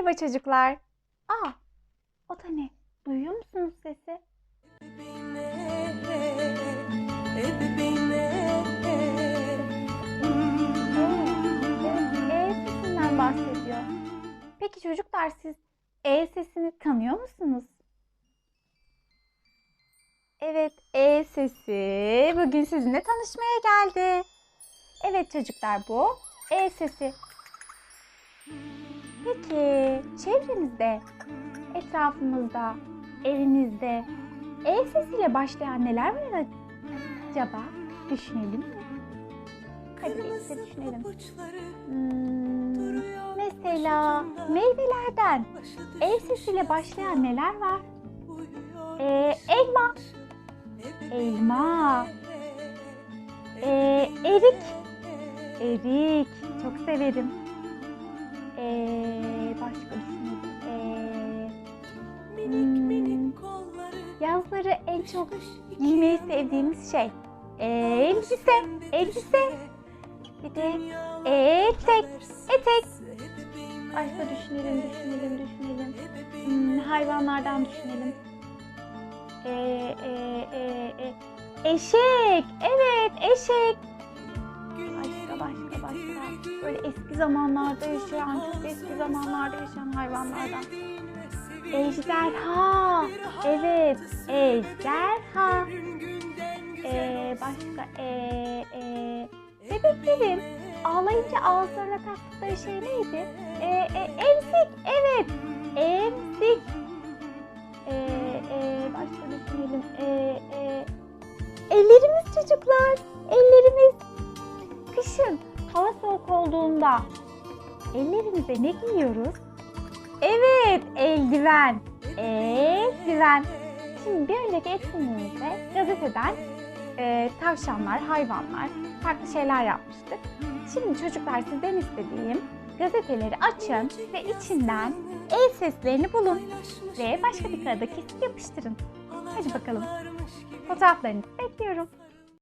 Merhaba çocuklar. Aa, o da ne? Duyuyor musunuz sesi? Evet, E sesinden bahsediyor. Peki çocuklar siz E sesini tanıyor musunuz? Evet, E sesi bugün sizinle tanışmaya geldi. Evet çocuklar bu E sesi. Peki çevrenizde, etrafımızda, evinizde E sesiyle başlayan neler var acaba? Düşünelim mi? Hadi birlikte düşünelim. Hmm, mesela meyvelerden E sesiyle başlayan neler var? Ee, elma, elma, ee, erik, erik. Çok severim. Ee, başka düşünelim. Ee, hmm, yazları en çok giymeyi sevdiğimiz şey. Ee, elbise, elbise. Bir de etek, etek. Başka düşünelim, düşünelim, düşünelim. Hmm, hayvanlardan düşünelim. Ee, e, e, e. Eşek, evet eşek. Başka, başka. Böyle eski zamanlarda yaşayan, çok eski zamanlarda yaşayan hayvanlardan. Ejderha, evet ejderha. Ee, başka, ee, ee, bebeklerin ağlayınca ağızlarına taktıkları şey neydi? Ee, e, emzik, evet emzik. Ee, ee, başka düşünelim. Ee, ee, ellerimiz çocuklar, ellerimiz. Kışın hava soğuk olduğunda ellerimize ne giyiyoruz? Evet, eldiven. Eldiven. Şimdi bir önceki etkinliğimizde gazeteden e, tavşanlar, hayvanlar, farklı şeyler yapmıştık. Şimdi çocuklar sizden istediğim gazeteleri açın ve içinden el seslerini bulun ve başka bir kağıda kesip yapıştırın. Hadi bakalım. Fotoğraflarınızı bekliyorum.